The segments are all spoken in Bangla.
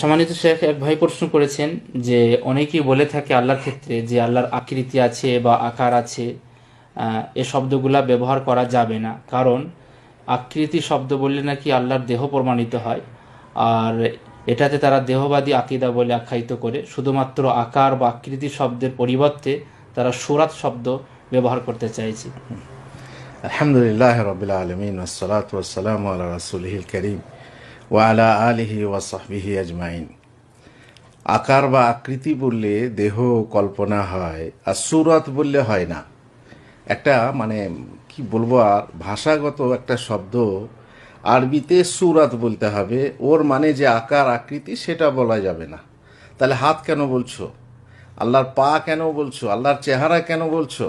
সম্মানিত শেখ, এক ভাই প্রশ্ন করেছেন যে অনেকেই বলে থাকে আল্লাহর ক্ষেত্রে যে আল্লাহর আকৃতি আছে বা আকার আছে এ শব্দগুলা ব্যবহার করা যাবে না। কারণ আকৃতি শব্দ বললে নাকি আল্লাহর দেহ প্রমাণিত হয়, আর এটাতে তারা দেহবাদী আকিদা বলে আখ্যায়িত করে। শুধুমাত্র আকার বা আকৃতি শব্দের পরিবর্তে তারা সুরাত শব্দ ব্যবহার করতে চাইছে। আলহামদুলিল্লাহ রবিল আলমিন ওসলাত ওসালাম আল্লাহ রাসুলহিল করিম ওয়ালা আলিহি ওয়াসাহবিহি আজমাইন। আকার বা আকৃতি বললে দেহ কল্পনা হয়, আর সুরত বললে হয় না। একটা মানে কি বলব আর, ভাষাগত একটা শব্দ আরবিতে সুরাত বলতে হবে, ওর মানে যে আকার আকৃতি সেটা বলা যাবে না। তাহলে হাত কেন বলছো? আল্লাহর পা কেন বলছো? আল্লাহর চেহারা কেন বলছো?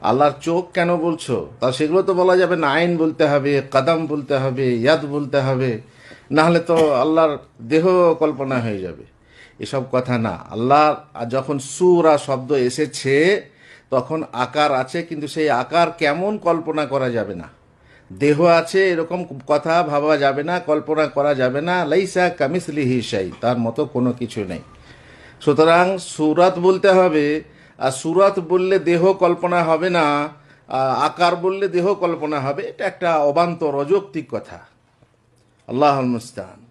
আল্লাহর চোখ কেন বলছো? তা সেগুলো তো বলা যাবে না। আইন বলতে হবে, কাদাম বলতে হবে, ইয়াদ বলতে হবে। না হলে তো আল্লাহর দেহ কল্পনা হয়ে যাবে। এসব কথা না। আল্লাহ যখন সুরা শব্দ এসেছে, তখন আকার আছে, কিন্তু সেই আকার কেমন কল্পনা করা যাবে না। দেহ আছে, এরকম কথা ভাবা যাবে না, কল্পনা করা যাবে না। লাইসা কামিসলি হিসাই তার মতো কোনো কিছু নেই। সুতরাং সুরাত বলতে হবে আর সুরাত বললে দেহ কল্পনা হবে না আকার বললে দেহ কল্পনা হবে, এটা একটা অবান্তর অযৌক্তিক কথা। আল্লাহ মুস্তান